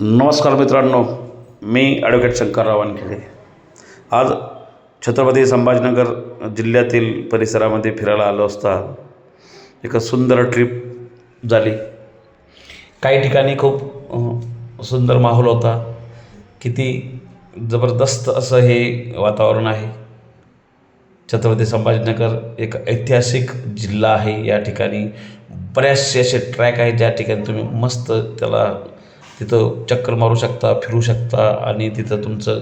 नमस्कार मित्रांनो मी ॲडव्होकेट शंकरराव वानखेडे. आज छत्रपती संभाजीनगर जिल्ह्यातील परिसरामध्ये फिरायला आलो असता एक सुंदर ट्रिप झाली. काही ठिकाणी खूप सुंदर माहोल होता. किती जबरदस्त असं हे वातावरण आहे. छत्रपती संभाजीनगर एक ऐतिहासिक जिल्हा आहे या ठिकाणी. बरेचसे असे ट्रॅक आहेत ज्या ठिकाणी तुम्ही मस्त त्याला तिथं चक्कर मारू शकता फिरू शकता आणि तिथं तुमचं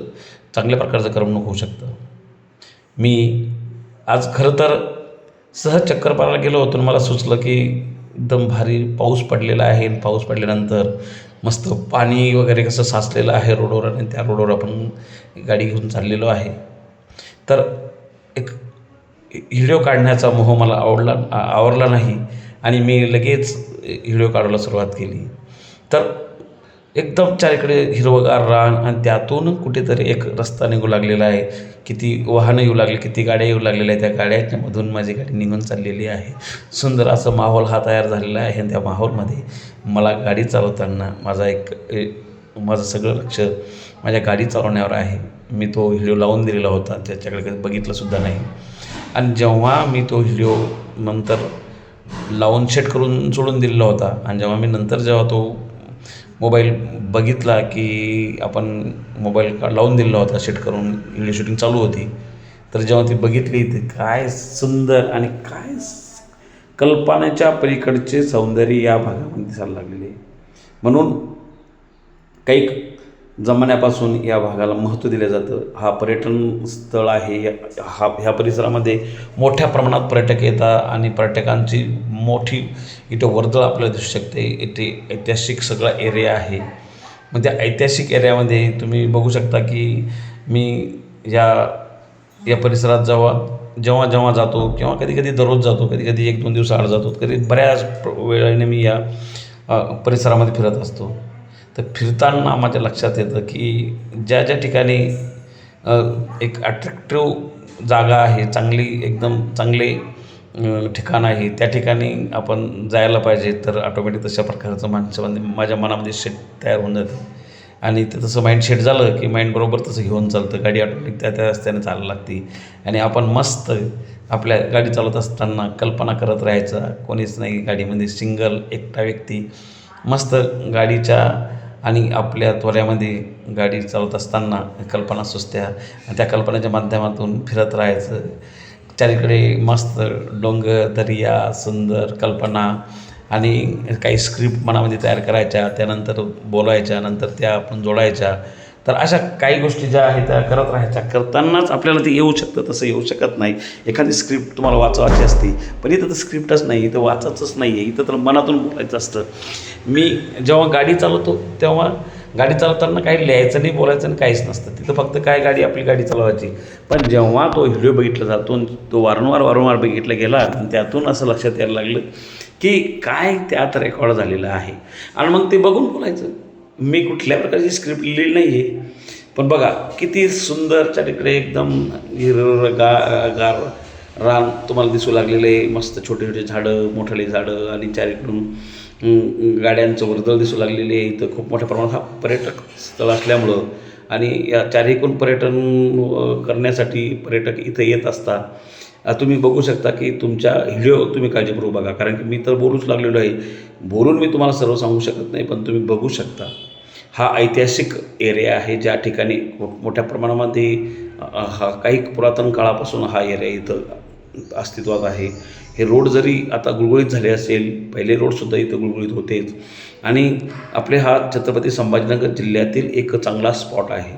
चांगल्या प्रकारचं करमणूक होऊ शकतं. मी आज खरं तर सहज चक्कर मारायला गेलो होतो मला सुचलं की एकदम भारी पाऊस पडलेला आहे आणि पाऊस पडल्यानंतर मस्त पाणी वगैरे कसं साचलेलं आहे रोडवर आणि त्या रोडवर आपण गाडी घेऊन चाललेलो आहे. तर एक व्हिडिओ काढण्याचा मोह मला आवडला आवडला आवरला नाही आणि मी लगेच व्हिडिओ काढायला सुरुवात केली. तर एकदम चारीकडे हिरवगार रान आणि त्यातून कुठेतरी एक रस्ता निघू लागलेला आहे. किती वाहनं येऊ लागले किती गाड्या येऊ लागलेल्या आहेत त्या गाड्याच्यामधून माझी गाडी निघून चाललेली आहे. सुंदर असं माहोल हा तयार झालेला आहे आणि त्या माहोलमध्ये मला गाडी चालवताना माझा एक माझं सगळं लक्ष माझ्या गाडी चालवण्यावर आहे. मी तो व्हिडिओ लावून दिलेला होता त्याच्याकडे कधी बघितलंसुद्धा नाही. आणि जेव्हा मी तो व्हिडिओ नंतर लावून सेट करून सोडून दिलेला होता आणि जेव्हा मी नंतर जेव्हा तो मोबाईल बघितला की आपण मोबाईल का लावून दिलेला होता सेट करून व्हिडिओ शूटिंग चालू होती. तर जेव्हा ती बघितली ते काय सुंदर आणि काय कल्पनेच्या पलीकडचे सौंदर्य या भागामध्ये दिसायला लागलेले. म्हणून काही जमान्यापासून या भागाला महत्त्व दिलं जातं. हा पर्यटन स्थळ आहे. या- हा ह्या परिसरामध्ये मोठ्या प्रमाणात पर्यटक येतात आणि पर्यटकांची मोठी इथं वर्दळ आपल्याला दिसू शकते. इथे ऐतिहासिक सगळा एरिया आहे. मग त्या ऐतिहासिक एरियामध्ये तुम्ही बघू शकता की मी या या परिसरात जेव्हा जेव्हा जेव्हा जातो किंवा कधी कधी दररोज जातो कधी कधी एक दोन दिवस आड जातो कधी बऱ्याच वेळेने मी या परिसरामध्ये फिरत असतो. तर फिरताना माझ्या लक्षात येतं की ज्या ज्या ठिकाणी एक अट्रॅक्टिव्ह जागा आहे चांगली एकदम चांगले ठिकाण आहे त्या ठिकाणी आपण जायला पाहिजे तर ऑटोमॅटिक तशा प्रकारचं माणसामध्ये माझ्या मनामध्ये सेट तयार होऊन जातं. आणि ते तसं माइंड सेट झालं की माइंड बरोबर तसं घेऊन चालतं. गाडी ऑटोमॅटिक त्या त्या रस्त्याने चालायला लागते. आणि आपण मस्त आपल्या गाडी चालवत असताना कल्पना करत राहायचा. कोणीच नाही गाडीमध्ये सिंगल एकटा व्यक्ती. मस्त गाडीच्या आणि आपल्या त्वऱ्यामध्ये गाडी चालवत असताना कल्पना सुचत्या. आणि त्या कल्पनेच्या माध्यमातून फिरत राहायचं. चारीकडे मस्त डोंगर दर्या सुंदर कल्पना आणि काही स्क्रिप्ट मनामध्ये तयार करायच्या. त्यानंतर बोलायच्या नंतर त्या आपण जोडायच्या. तर अशा काही गोष्टी ज्या आहेत त्या करत राहायच्या करतानाच आपल्याला ते येऊ शकतं तसं येऊ शकत नाही. एखादी स्क्रिप्ट तुम्हाला वाचवायची असते पण इथं तर स्क्रिप्टच नाही इथं वाचायचंच नाही आहे इथं तर मनातून बोलायचं असतं. मी जेव्हा गाडी चालवतो तेव्हा गाडी चालवताना काही लिहायचं नाही बोलायचं नाही काहीच नसतं. तिथं फक्त काय गाडी आपली गाडी चालवायची. पण जेव्हा तो व्हिडिओ बघितला जातो तो वारंवार वारंवार बघितला गेला आणि त्यातून असं लक्षात यायला लागलं की काय त्यात रेकॉर्ड झालेलं आहे. आणि मग ते बघून बोलायचं. मी कुठल्या प्रकारची स्क्रिप्ट लिहिली नाही आहे पण बघा किती सुंदरच्या तिकडे एकदम हिरगा गार रान तुम्हाला दिसू लागलेलं आहे. मस्त छोटे छोटे झाडं मोठाली झाडं आणि चारीकडून गाड्यांचं वर्दळ दिसू लागलेले आहे. इथं खूप मोठ्या प्रमाणात हा पर्यटक स्थळ असल्यामुळं आणि या चारीकडून पर्यटन करण्यासाठी पर्यटक इथं येत असतात. तुम्ही बघू शकता की तुमच्या व्हिडिओ तुम्ही काळजीपूर्वक बघा. कारण की मी तर बोलूच लागलेलो आहे. बोलून मी तुम्हाला सर्व सांगू शकत नाही पण तुम्ही बघू शकता. हा ऐतिहासिक एरिया आहे. ज्या ठिकाणी मोठ्या प्रमाणामध्ये हा काही पुरातन काळापासून हा एरिया इथं अस्तित्वात आहे. हे रोड जरी आता गुळगुळीत झाले असेल पहिले रोडसुद्धा इथं गुळगुळीत होतेच. आणि आपले हा छत्रपती संभाजीनगर जिल्ह्यातील एक चांगला स्पॉट आहे.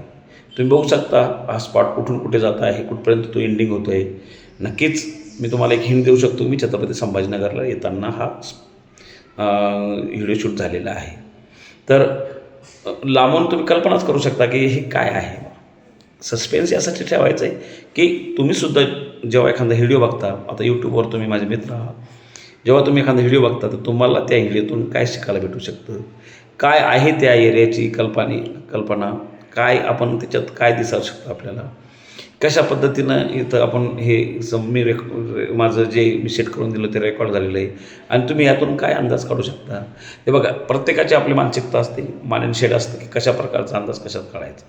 तुम्ही बघू शकता हा स्पॉट कुठून कुठे जात आहे कुठपर्यंत तो एंडिंग होतो आहे नक्कीच मी तुम्हाला एक हिंट देऊ शकतो मी छत्रपती संभाजीनगरला येताना हा व्हिडिओ शूट झालेला आहे. तर लांबून तुम्ही कल्पनाच करू शकता की हे काय आहे. सस्पेन्स यासाठी ठेवायचं आहे की तुम्हीसुद्धा जेव्हा एखादा व्हिडिओ बघता आता यूट्यूबवर तुम्ही माझे मित्र आहात जेव्हा तुम्ही एखादा व्हिडिओ बघता तर तुम्हाला त्या व्हिडिओतून काय शिकायला भेटू शकतं? काय आहे त्या एरियाची कल्पना कल्पना? काय आपण त्याच्यात काय दिसू शकतं आपल्याला? कशा पद्धतीनं इथं आपण हे सम मी रेक माझं जे मी सेट करून दिलं ते रेकॉर्ड झालेलं आहे. आणि तुम्ही यातून काय अंदाज काढू शकता? हे बघा प्रत्येकाची आपली मानसिकता असते मानन शेड असतं की कशा प्रकारचा अंदाज कशात काढायचा?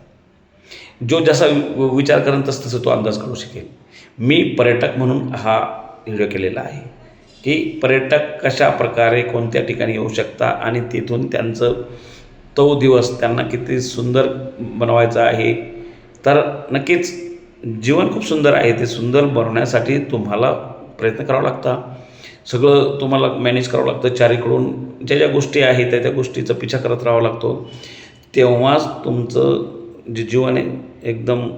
जो जसा वि- विचार करेन तस तसं तो अंदाज काढू शकेल. मी पर्यटक म्हणून हा व्हिडिओ केलेला आहे की पर्यटक कशा प्रकारे कोणत्या ठिकाणी येऊ शकता आणि तिथून त्यांचं तो दिवस त्यांना किती सुंदर बनवायचा आहे. तर नक्कीच जीवन खूप सुंदर आहे ते सुंदर बनवण्यासाठी तुम्हाला प्रयत्न करावा लागता. सगळं तुम्हाला मॅनेज करावं लागतं. चारीकडून ज्या ज्या गोष्टी आहेत त्या त्या गोष्टीचा पिछा करत राहावा लागतो. तेव्हाच तुमचं जे जीवन आहे एकदम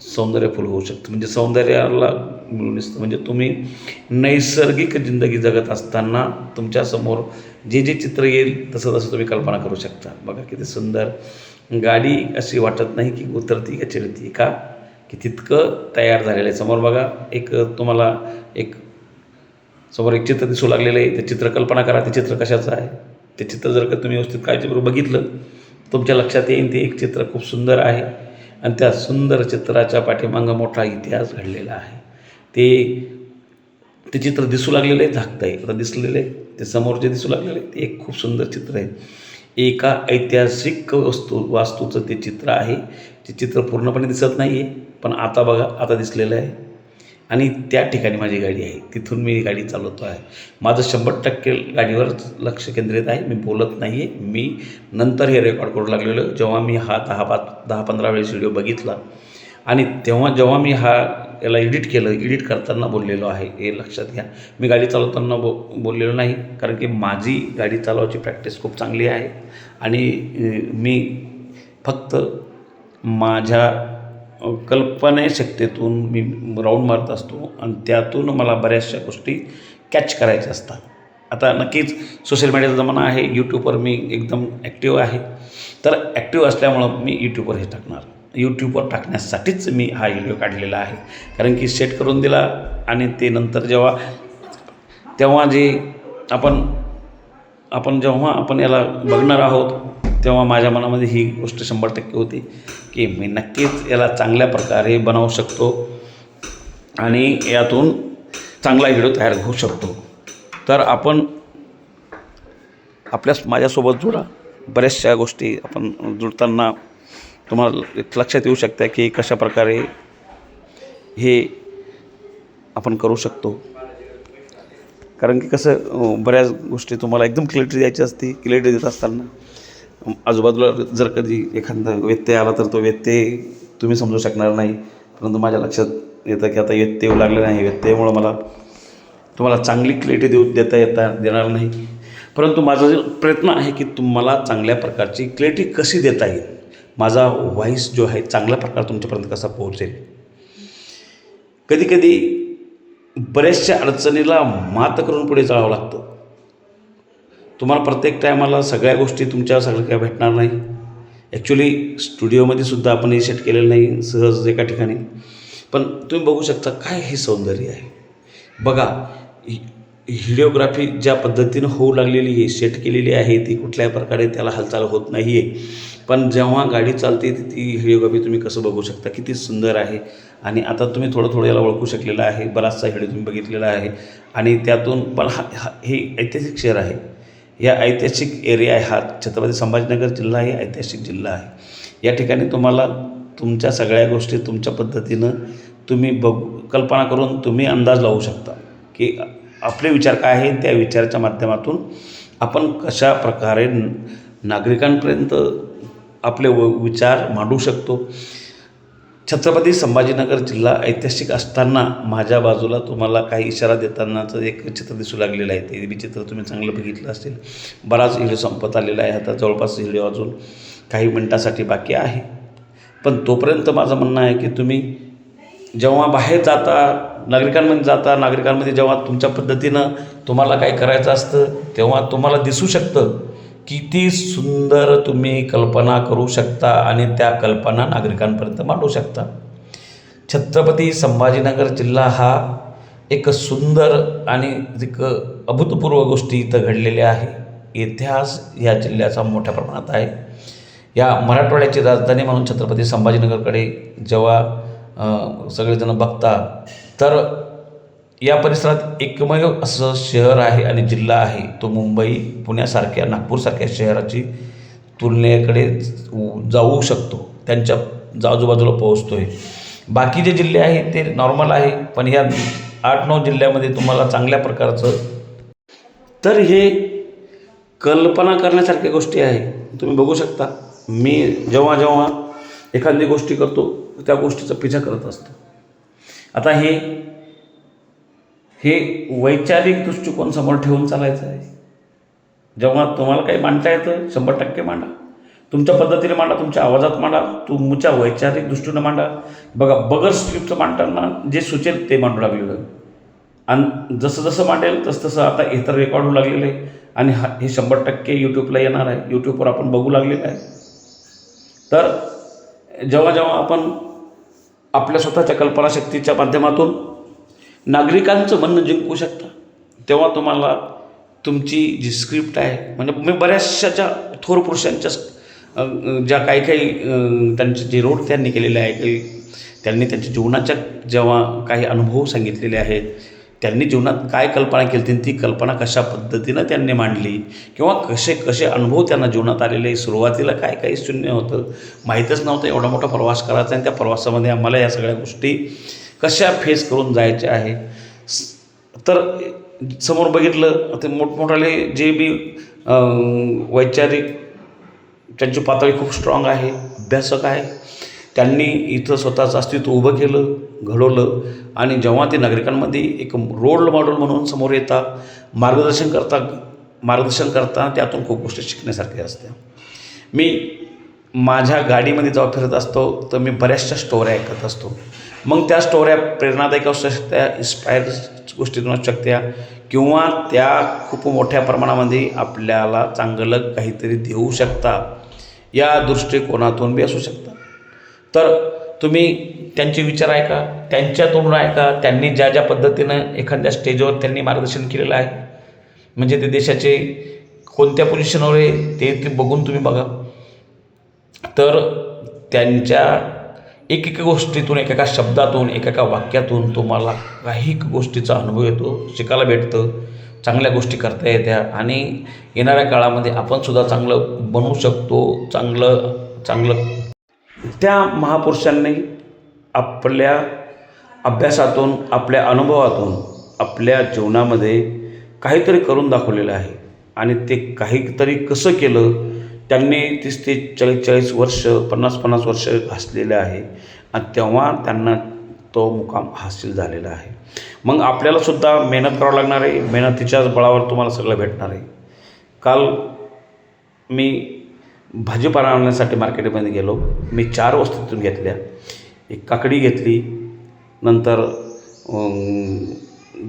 सौंदर्यफुल होऊ शकतं. म्हणजे सौंदर्याला मिळून दिसतं. म्हणजे तुम्ही नैसर्गिक जिंदगी जगत असताना तुमच्यासमोर जे जे चित्र येईल तसं तसं तुम्ही कल्पना करू शकता. बघा किती सुंदर. गाडी अशी वाटत नाही की उतरती का चिडती का? की तितकं तयार झालेलं आहे. समोर बघा एक तुम्हाला एक समोर एक चित्र दिसू लागलेलं आहे. ते चित्र कल्पना करा ते चित्र कशाचं आहे? ते चित्र जर का तुम्ही व्यवस्थित काळजीपूर्वक बघितलं तुमच्या लक्षात येईल ते एक चित्र खूप सुंदर आहे. आणि त्या सुंदर चित्राच्या पाठीमागं मोठा इतिहास घडलेला आहे. ते ते चित्र दिसू लागलेलं आहे झाकतं आहे आता दिसलेलं आहे ते समोर जे दिसू लागलेलं आहे ते एक खूप सुंदर चित्र आहे. एका ऐतिहासिक वस्तू वास्तूचं ते चित्र आहे. ते चित्र पूर्णपणे दिसत नाही आहे पण आता बघा आता दिसलेलं आहे. आणि त्या ठिकाणी माझी गाडी आहे. तिथून मी गाडी चालवतो आहे माझं शंभर टक्के गाडीवर लक्ष केंद्रित आहे. मी बोलत नाही आहे मी नंतर हे रेकॉर्ड करू लागलेलो. जेव्हा मी हा दहा पाच दहा पंधरा वेळेस व्हिडिओ बघितला. आणि तेव्हा जेव्हा मी हा याला एडिट केलं एडिट करताना बोललेलो आहे. हे लक्षात घ्या. मी गाडी चालवताना बो बोललेलो नाही. कारण की माझी गाडी चालवायची प्रॅक्टिस खूप चांगली आहे. आणि मी फक्त माझ्या कल्पनाशक्तीतून मी राऊंड मारत असतो आणि त्यातून मला बऱ्याचशा गोष्टी कॅच करायच्या असतात. आता नक्कीच सोशल मीडियाचा जमाना आहे यूट्यूबवर मी एकदम ॲक्टिव्ह आहे. तर ॲक्टिव्ह असल्यामुळं मी यूट्यूबवर हे टाकणार. यूट्यूबवर टाकण्यासाठीच मी हा व्हिडिओ काढलेला आहे. कारण की सेट करून दिला आणि ते नंतर जेव्हा तेव्हा जे आपण आपण जेव्हा आपण याला बघणार आहोत तेव्हा माझ्या मनामध्ये ही गोष्ट शंभर टक्के होती की मी नक्कीच याला चांगल्या प्रकारे बनवू शकतो आणि यातून चांगला व्हिडिओ तयार होऊ शकतो. तर आपण आपल्या माझ्यासोबत जुडा. बऱ्याचशा गोष्टी आपण जुळताना तुम्हाला लक्षात येऊ शकतं की कशा प्रकारे हे आपण करू शकतो. कारण की कसं बऱ्याच गोष्टी तुम्हाला एकदम क्लिअरिटी द्यायची असते क्लिअरिटी देत असताना. आजूबाजूला जर कधी एखादा व्यत्यय आला तर तो व्यत्यय तुम्ही समजू शकणार नाही. परंतु माझ्या लक्षात येतं की आता व्यत्यय येऊ लागले नाही. व्यत्ययामुळं मला तुम्हाला चांगली क्लिअरिटी देऊ देता येता देणार नाही. परंतु माझा जो प्रयत्न आहे की तुम्हाला चांगल्या प्रकारची क्लिअरिटी कशी देता येईल? माझा व्हॉईस जो आहे चांगल्या प्रकारे तुमच्यापर्यंत कसा पोहोचेल? कधीकधी बऱ्याचशा अडचणीला मात करून पुढे जावं लागतं. तुम्हाला प्रत्येक टायमाला सगळ्या गोष्टी तुमच्या सगळ्या काय भेटणार नाही. ॲक्च्युली स्टुडिओमध्ये सुद्धा आपण हे सेट केलेलं नाही सहज एका ठिकाणी. पण तुम्ही बघू शकता काय हे सौंदर्य आहे. बघा व्हिडिओग्राफी ज्या पद्धतीनं होऊ लागलेली आहे सेट केलेली आहे ती कुठल्याही प्रकारे त्याला हालचाल होत नाही आहे पण जेव्हा गाडी चालते ती ती व्हिडिओग्राफी तुम्ही कसं बघू शकता? किती सुंदर आहे. आणि आता तुम्ही थोडं थोडं याला ओळखू शकलेलं आहे. बराचसा व्हिडिओ तुम्ही बघितलेला आहे. आणि त्यातून पण हा हा हे ऐतिहासिक शहर आहे. या ऐतिहासिक एरिया आहे हा. छत्रपती संभाजीनगर जिल्हा हे ऐतिहासिक जिल्हा आहे. या ठिकाणी तुम्हाला तुमच्या सगळ्या गोष्टी तुमच्या पद्धतीनं तुम्ही बघ कल्पना करून तुम्ही अंदाज लावू शकता की आपले विचार काय आहे त्या विचाराच्या माध्यमातून आपण कशा प्रकारे नागरिकांपर्यंत आपले व विचार मांडू शकतो. छत्रपती संभाजीनगर जिल्हा ऐतिहासिक असताना माझ्या बाजूला तुम्हाला काही इशारा देतानाचं एक चित्र दिसू लागलेलं आहे. ते बी चित्र तुम्ही चांगलं बघितलं असेल. बराच व्हिडिओ संपत आलेला आहे आता जवळपास व्हिडिओ अजून काही मिनटासाठी बाकी आहे. पण तोपर्यंत माझं म्हणणं आहे की तुम्ही जेव्हा बाहेर जाता नागरिकांमध्ये जाता नागरिकांमध्ये जेव्हा तुमच्या पद्धतीनं तुम्हाला काय करायचं असतं तेव्हा तुम्हाला दिसू शकतं किती सुंदर तुम्ही कल्पना करू शकता आणि त्या कल्पना नागरिकांपर्यंत मांडू शकता. छत्रपती संभाजीनगर जिल्हा हा एक सुंदर आणि एक अभूतपूर्व गोष्टी इथं घडलेल्या आहे. इतिहास या जिल्ह्याचा मोठ्या प्रमाणात आहे. या मराठवाड्याची राजधानी म्हणून छत्रपती संभाजीनगरकडे जेव्हा सगळेजण बघता तर या परिसरात एकमेव असं शहर आहे आणि जिल्हा आहे. तो मुंबई पुण्यासारख्या नागपूरसारख्या शहराची तुलनेकडे जाऊ शकतो. त्यांच्या आजूबाजूला पोहोचतो आहे बाकी जे जिल्हे आहेत ते नॉर्मल आहे पण ह्या आठ नऊ जिल्ह्यामध्ये तुम्हाला चांगल्या प्रकारचं तर हे कल्पना करण्यासारख्या गोष्टी आहे. तुम्ही बघू शकता मी जेव्हा जेव्हा एखादी गोष्टी करतो त्या गोष्टीचा पिछा करत असतो. आता हे हे वैचारिक दृष्टिकोन समोर ठेवून चालायचं आहे. जेव्हा तुम्हाला काही मांडता येतं शंभर टक्के मांडा. तुमच्या पद्धतीने मांडा तुमच्या आवाजात मांडा तुमच्या वैचारिक दृष्टीनं मांडा. बघा बगर स्क्रिप्टचं मांडताना जे सुचेल ते मांडू लागलेलं आणि जसं जसं मांडेल तसं तसं आता इतर रेकॉर्ड होऊ लागलेलं आहे. आणि हा हे शंभर टक्के यूट्यूबला येणार आहे. यूट्यूबवर आपण बघू लागलेलं आहे. तर जेव्हा जेव्हा आपण आपल्या स्वतःच्या कल्पनाशक्तीच्या माध्यमातून नागरिकांचं म्हणणं जिंकू शकता. तेव्हा तुम्हाला तुमची जी स्क्रिप्ट आहे म्हणजे मी बऱ्याचशा ज्या थोर पुरुषांच्या ज्या काही काही त्यांचे जे रोड त्यांनी केलेले आहे काही त्यांनी त्यांच्या जीवनाच्या जेव्हा काही अनुभव सांगितलेले आहेत त्यांनी जीवनात काय कल्पना केली ती कल्पना कशा पद्धतीनं त्यांनी मांडली किंवा कसे कसे अनुभव त्यांना जीवनात आलेले सुरुवातीला काय काही शून्य होतं माहीतच नव्हतं एवढा मोठा प्रवास करायचा आणि त्या प्रवासामध्ये आम्हाला या सगळ्या गोष्टी कशा फेस करून जायच्या आहे? स- तर समोर बघितलं ते मोठमोठाले जे बी वैचारिक त्यांची पातळी खूप स्ट्रॉंग आहे अभ्यासक आहे. त्यांनी इथं स्वतःचं अस्तित्व उभं केलं घडवलं आणि जेव्हा ते नागरिकांमध्ये एक रोल मॉडेल म्हणून समोर येतात मार्गदर्शन करता मार्गदर्शन करता त्यातून खूप गोष्टी शिकण्यासारख्या असत्या मी माझ्या गाडीमध्ये जेव्हा फिरत असतो तर मी बऱ्याचशा स्टोऱ्या ऐकत असतो. मग त्या स्टोऱ्या प्रेरणादायक असू शकत्या इन्स्पायर गोष्टीतून असू शकत्या किंवा त्या खूप मोठ्या प्रमाणामध्ये आपल्याला चांगलं काहीतरी देऊ शकता. या दृष्टिकोनातून बी असू शकतात तर तुम्ही त्यांचे विचार ऐका त्यांच्यातून ऐका त्यांनी ज्या ज्या पद्धतीनं एखाद्या स्टेजवर त्यांनी मार्गदर्शन केलेलं आहे. म्हणजे ते देशाचे कोणत्या पोझिशनवर आहे ते ते बघून तुम्ही बघा. तर त्यांच्या एक गोष्टीतून एकेका शब्दातून एकेका वाक्यातून तुम्हाला काही गोष्टीचा अनुभव येतो शिकायला भेटतं चांगल्या गोष्टी करता येत्या आणि येणाऱ्या काळामध्ये आपणसुद्धा चांगलं बनवू शकतो चांगलं चांगलं. त्या महापुरुषांनी आपल्या अभ्यासातून आपल्या अनुभवातून आपल्या जीवनामध्ये काहीतरी करून दाखवलेलं आहे आणि ते काहीतरी कसं केलं त्यांनी तीस ते चाळीस चाळीस वर्ष पन्नास पन्नास वर्ष घासलेलं आहे. आणि तेव्हा त्यांना तो मुकाम हासिल झालेला आहे. मग आपल्यालासुद्धा मेहनत करावं लागणार आहे. मेहनतीच्याच बळावर तुम्हाला सगळं भेटणार आहे. काल मी भाजीपाला आणण्यासाठी मार्केटमध्ये गेलो. मी चार वस्तू तिथून घेतल्या. एक काकडी घेतली. नंतर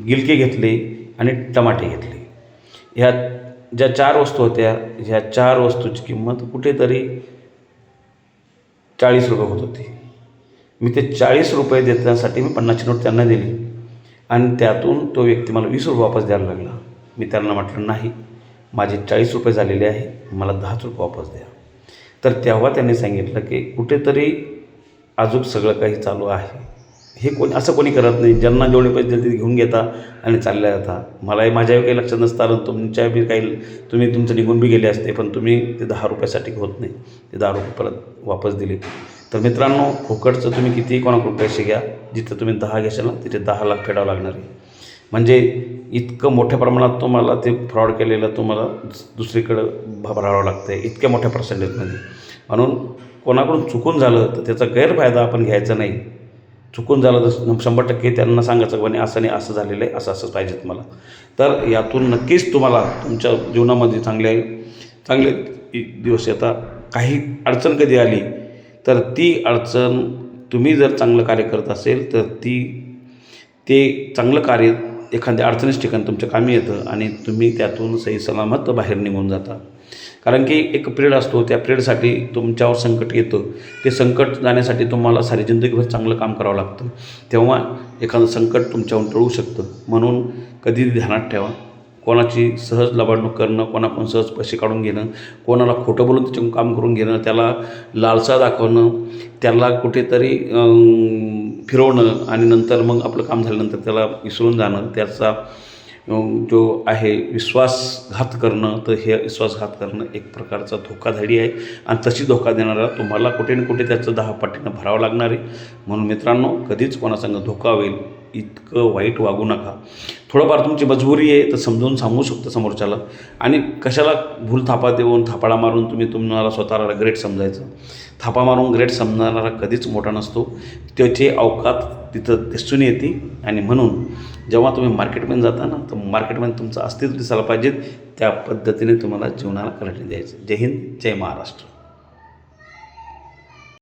गिलके घेतले आणि टमाटे घेतले. ह्या ज्या चार वस्तू होत्या ह्या चार वस्तूची किंमत कुठेतरी चाळीस रुपये होत होती. मी ते चाळीस रुपये देण्यासाठी मी पन्नासची नोट त्यांना दिली आणि त्यातून तो व्यक्ती मला वीस रुपये वापस द्यायला लागला. मी त्यांना म्हटलं नाही माझे चाळीस रुपये झालेले आहे मला दहाच रुपये वापस द्या. तर तेव्हा त्यांनी सांगितलं की कुठेतरी अजून सगळं काही चालू आहे. हे कोणी असं कोणी करत नाही. ज्यांना जेवढे पैसे दिले ते घेऊन घेता आणि चालल्या जाता. मलाही माझ्याही काही लक्षात नसतं आणि तुमच्या बी काही तुम्ही तुमचं निघून बी गेले असते पण तुम्ही ते दहा रुपयासाठी होत नाही. ते दहा रुपये परत वापस दिले. तर मित्रांनो फुकटचं तुम्ही कितीही कोणाकडून पैसे घ्या जिथं तुम्ही दहा घेशाल ना तिथे दहा लाख फेडावं लागणार आहे. म्हणजे इतकं मोठ्या प्रमाणात तुम्हाला ते फ्रॉड केलेलं तुम्हाला दुसरीकडं भरावं लागतं आहे इतक्या मोठ्या पर्सेंटेजमध्ये म्हणून कोणाकडून चुकून झालं तर त्याचा गैरफायदा आपण घ्यायचा नाही. चुकून झालं तर शंभर टक्के त्यांना सांगायचं म्हणे असं नाही असं झालेलं आहे असं असंच पाहिजे तुम्हाला तर यातून नक्कीच तुम्हाला तुमच्या जीवनामध्ये चांगले चांगले दिवस येतात. काही अडचण कधी आली तर ती अडचण तुम्ही जर चांगलं कार्य करत असेल तर ती ते चांगलं कार्य एखाद्या अडचणीच ठिकाणी तुमच्या कामी येतं आणि तुम्ही त्यातून सही सलामत बाहेर निघून जाता. कारण की एक पिरियड असतो त्या पिरियडसाठी तुमच्यावर संकट येतं. ते संकट जाण्यासाठी तुम्हाला सारी जिंदगीभर चांगलं काम करावं लागतं. तेव्हा एखादं संकट तुमच्यावर टळू शकतं. म्हणून कधी ध्यानात ठेवा. कोणाची सहज लबाडणूक करणं कोणाकडून सहज पैसे काढून घेणं कोणाला खोटं बोलून त्याच्याकडून काम करून घेणं त्याला लालसा दाखवणं त्याला कुठेतरी फिरवणं आणि नंतर मग आपलं काम झाल्यानंतर त्याला विसरून जाणं त्याचा जो आहे विश्वासघात करणं तर हे विश्वासघात करणं एक प्रकारचा धोकाधडी आहे. आणि तशी धोका देणारा तुम्हाला कुठे ना कुठे त्याचं दहा पटीनं भरावं लागणार आहे. म्हणून मित्रांनो कधीच कोणासंग धोका होईल इतकं वाईट वागू नका. थोडंफार तुमची मजबुरी आहे तर समजून सांगू शकतो समोरच्याला. आणि कशाला भूल थापा देऊन थापाडा मारून तुम्ही तुम्हाला स्वतःला ग्रेट समजायचं? थापा मारून ग्रेट समजणारा कधीच मोठा नसतो. त्याची अवकात तिथं दिसून येते. आणि म्हणून जेव्हा तुम्ही मार्केटमध्ये जाता ना तर मार्केटमध्ये तुमचं अस्तित्व दिसायला पाहिजे त्या पद्धतीने तुम्हाला जीवनाला करंट द्यायचं. जय हिंद जय महाराष्ट्र.